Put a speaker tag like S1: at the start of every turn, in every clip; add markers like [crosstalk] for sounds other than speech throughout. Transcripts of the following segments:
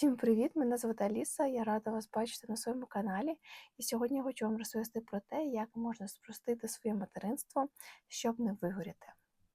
S1: Всім привіт! Мене звати Аліса. Я рада вас бачити на своєму каналі. І сьогодні я хочу вам розповісти про те, як можна спростити своє материнство, щоб не вигоріти.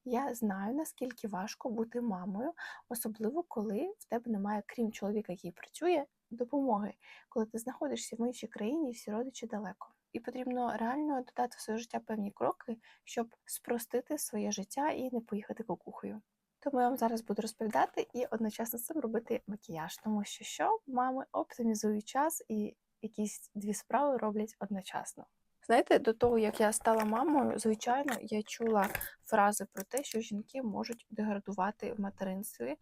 S1: Я знаю, наскільки важко бути мамою, особливо коли в тебе немає, крім чоловіка, який працює, допомоги, коли ти знаходишся в іншій країні всі родичі далеко. І потрібно реально додати в своє життя певні кроки, щоб спростити своє життя і не поїхати кукухою. Тому я вам зараз буду розповідати і одночасно з цим робити макіяж, тому що що? Мами оптимізують час і якісь дві справи роблять одночасно. Знаєте, до того, як я стала мамою, звичайно, я чула фрази про те, що жінки можуть деградувати в материнстві,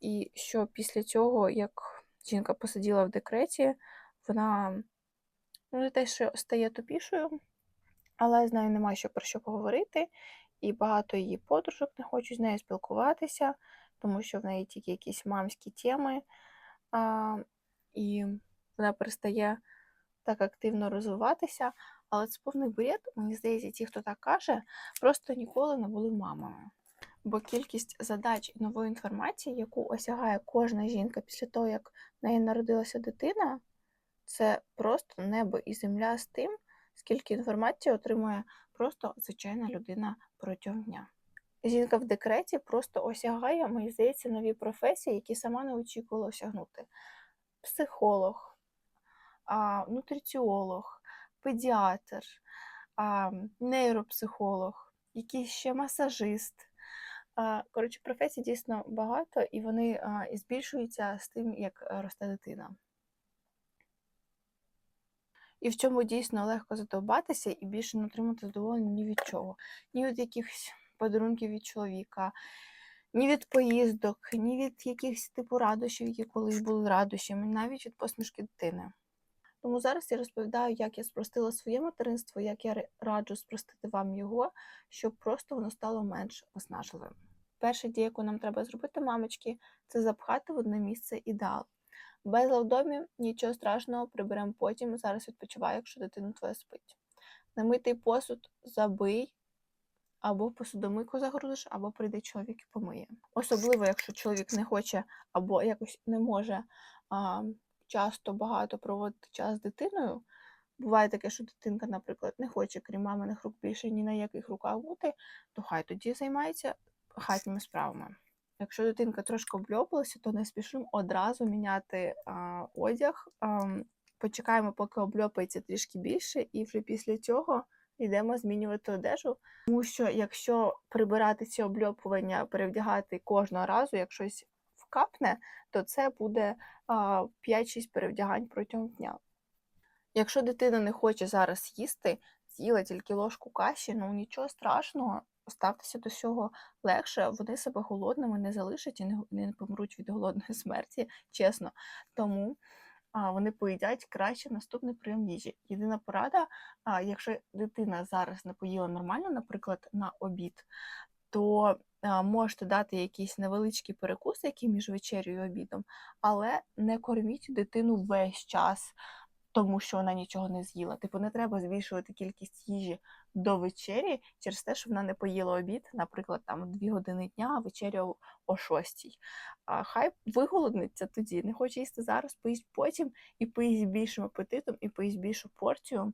S1: і що після цього, як жінка посиділа в декреті, вона ну, не те, що стає тупішою, але з нею немає що про що поговорити і багато її подружок не хочуть з нею спілкуватися, тому що в неї тільки якісь мамські теми, а, і вона перестає так активно розвиватися. Але це повний бред, мені здається, ті, хто так каже, просто ніколи не були мамами. Бо кількість задач і нової інформації, яку осягає кожна жінка після того, як в неї народилася дитина, це просто небо і земля з тим, скільки інформації отримує просто звичайна людина протягом дня. Жінка в декреті просто осягає, мені здається, нові професії, які сама не очікувала осягнути. Психолог, нутриціолог, педіатр, нейропсихолог, якийсь ще масажист. Коротше, професій дійсно багато, і вони збільшуються з тим, як росте дитина. І в цьому дійсно легко задовбатися і більше не отримати задоволення ні від чого, ні від якихось подарунків від чоловіка, ні від поїздок, ні від якихось типу радощів, які колись були радощами, навіть від посмішки дитини. Тому зараз я розповідаю, як я спростила своє материнство, як я раджу спростити вам його, щоб просто воно стало менш виснажливим. Перша дія, яку нам треба зробити, мамочки, це запхати в одне місце ідеал. Безла в домі, нічого страшного, приберемо потім. Зараз відпочивай, якщо дитина твоя спить. Намитий посуд забий, або посудомийку загрузиш, або прийде чоловік і помиє. Особливо, якщо чоловік не хоче або якось не може а, часто багато проводити час з дитиною. Буває таке, що дитинка, наприклад, не хоче, крім маминих рук більше ні на яких руках бути, то хай тоді займається хатніми справами. Якщо дитинка трошки обльопалася, то не спішимо одразу міняти а, одяг. А, почекаємо, поки обльопається трішки більше, і вже після цього йдемо змінювати одежу. Тому що якщо прибирати ці обльопування, перевдягати кожного разу, як щось вкапне, то це буде 5-6 перевдягань протягом дня. Якщо дитина не хоче зараз їсти, з'їла тільки ложку каші, ну нічого страшного, ставтеся до цього легше, вони себе голодними не залишать і не, не помруть від голодної [laughs] смерті, чесно. Тому вони поїдять краще наступний прийом їжі. Єдина порада, якщо дитина зараз не поїла нормально, наприклад, на обід, то можете дати якийсь невеличкий перекус, який між вечерю і обідом, але не корміть дитину весь час тому що вона нічого не з'їла. Типу, не треба збільшувати кількість їжі до вечері через те, що вона не поїла обід, наприклад, там 2 години дня, а вечеря о 6. А хай виголодниться тоді, не хоче їсти зараз, поїсть потім і поїсть більшим апетитом, і поїсть більшу порцію.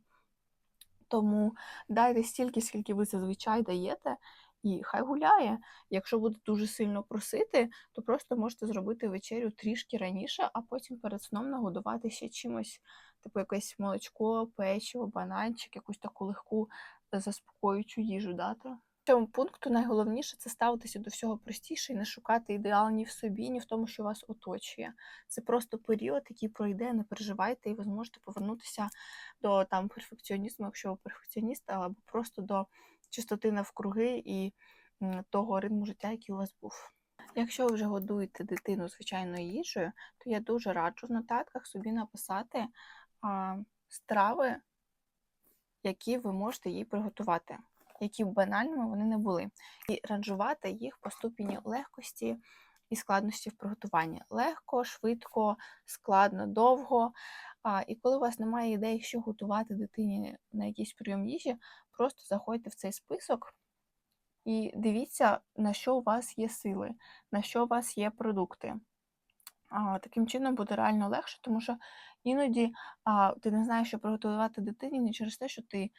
S1: Тому дайте стільки, скільки ви зазвичай даєте, і хай гуляє. Якщо буде дуже сильно просити, то просто можете зробити вечерю трішки раніше, а потім перед сном нагодувати ще чимось типу якесь молочко, печиво, бананчик, якусь таку легку е, заспокоюючу їжу дати. Цьому пункту найголовніше це ставитися до всього простіше і не шукати ідеал ні в собі, ні в тому, що вас оточує. Це просто період, який пройде, не переживайте, і ви зможете повернутися до там перфекціонізму, якщо ви перфекціоніст, або просто до чистоти навкруги і того ритму життя, який у вас був. Якщо ви вже годуєте дитину звичайною їжею, то я дуже раджу в нотатках собі написати а, страви, які ви можете їй приготувати, які б банальними вони не були. І ранжувати їх по ступені легкості і складності в приготуванні. Легко, швидко, складно, довго. А, І коли у вас немає ідей, що готувати дитині на якийсь прийом їжі, просто заходьте в цей список. І дивіться, на що у вас є сили, на що у вас є продукти. А, таким чином буде реально легше, тому що іноді а, ти не знаєш, що приготувати дитині не через те, що ти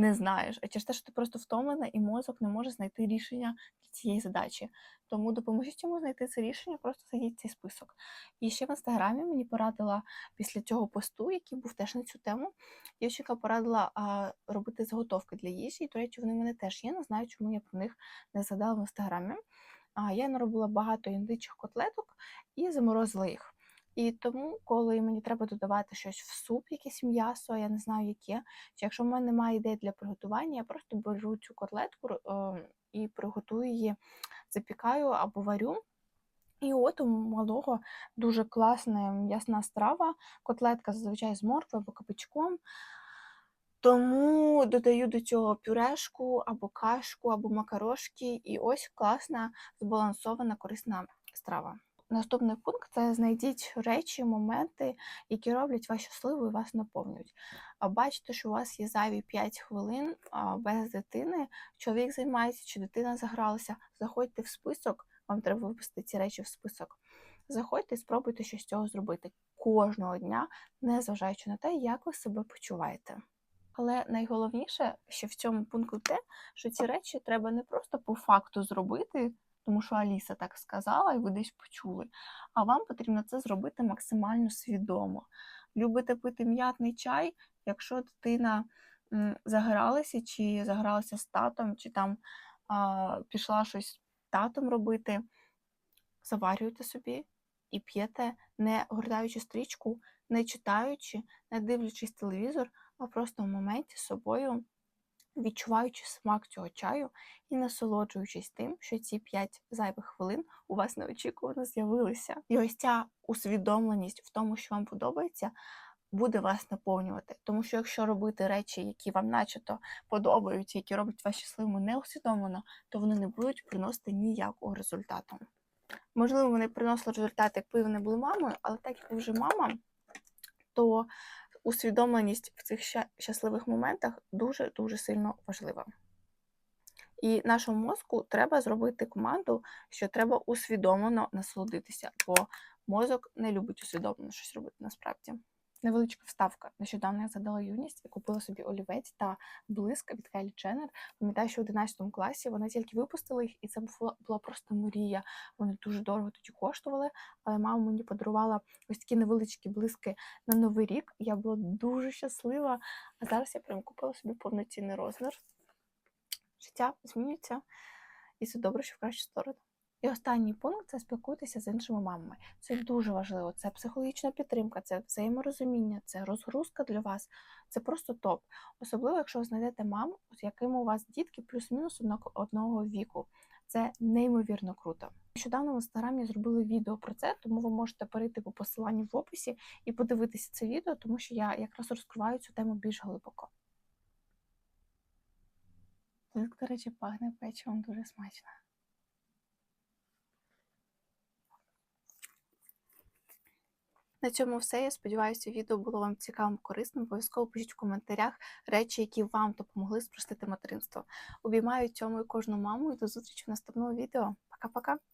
S1: не знаєш, а через те, що ти просто втомлена і мозок не може знайти рішення для цієї задачі. Тому допоможіть йому знайти це рішення, просто зайдіть цей список. І ще в інстаграмі мені порадила після цього посту, який був теж на цю тему. Дівчинка порадила а, робити заготовки для їжі. І, до речі, вони в мене теж є. Не знаю, чому я про них не згадала в інстаграмі. А, я наробила багато індичих котлеток і заморозила їх. І тому, коли мені треба додавати щось в суп, якесь м'ясо, я не знаю яке, чи якщо в мене немає ідей для приготування, я просто беру цю котлетку е, і приготую її, запікаю або варю. І от у малого дуже класна м'ясна страва, котлетка зазвичай з моркви або капичком. Тому додаю до цього пюрешку або кашку, або макарошки, і ось класна збалансована корисна страва. Наступний пункт це знайдіть речі, моменти, які роблять вас щасливою і вас наповнюють. Бачите, що у вас є зайві 5 хвилин без дитини, чоловік займається чи дитина загралася. Заходьте в список, вам треба виписати ці речі в список. Заходьте і спробуйте щось з цього зробити кожного дня, незважаючи на те, як ви себе почуваєте. Але найголовніше, що в цьому пункту те, що ці речі треба не просто по факту зробити, тому що Аліса так сказала, і ви десь почули. А вам потрібно це зробити максимально свідомо. Любите пити м'ятний чай, якщо дитина загралася, чи загралася з татом, чи там а, пішла щось з татом робити, заварюєте собі і п'єте, не гортаючи стрічку, не читаючи, не дивлячись телевізор, а просто в моменті з собою відчуваючи смак цього чаю і насолоджуючись тим, що ці 5 зайвих хвилин у вас неочікувано з'явилися. І ось ця усвідомленість в тому, що вам подобається, буде вас наповнювати. Тому що якщо робити речі, які вам начебто подобаються, які роблять вас щасливими неусвідомлено, то вони не будуть приносити ніякого результату. Можливо, вони приносили результат, якби ви не були мамою, але так як ви вже мама, то усвідомленість в цих щасливих моментах дуже-дуже сильно важлива. І нашому мозку треба зробити команду, що треба усвідомлено насолодитися, бо мозок не любить усвідомлено щось робити насправді. Невеличка вставка. Нещодавно я задала юність і купила собі олівець та блиск від Келі Дженнер. Пам'ятаю, що в 11 класі вона тільки випустила їх, і це була просто мрія. Вони дуже дорого тоді коштували. Але мама мені подарувала ось такі невеличкі блиски на новий рік. Я була дуже щаслива. А зараз я прям купила собі повноцінний розмір. Життя змінюється, і це добре, що в кращу сторону. І останній пункт це спілкуйтеся з іншими мамами. Це дуже важливо. Це психологічна підтримка, це взаєморозуміння, це розгрузка для вас. Це просто топ. Особливо, якщо ви знайдете мам, з якими у вас дітки плюс-мінус одного віку. Це неймовірно круто. Нещодавно в інстаграмі зробили відео про це, тому ви можете перейти по посиланню в описі і подивитися це відео, тому що я якраз розкриваю цю тему більш глибоко. Тут, до речі, пахне печивом дуже смачно. На цьому все. Я сподіваюся, відео було вам цікавим, корисним. Обов'язково пишіть в коментарях речі, які вам допомогли спростити материнство. Обіймаю цьому і кожну маму і до зустрічі в наступному відео. Пока-пока!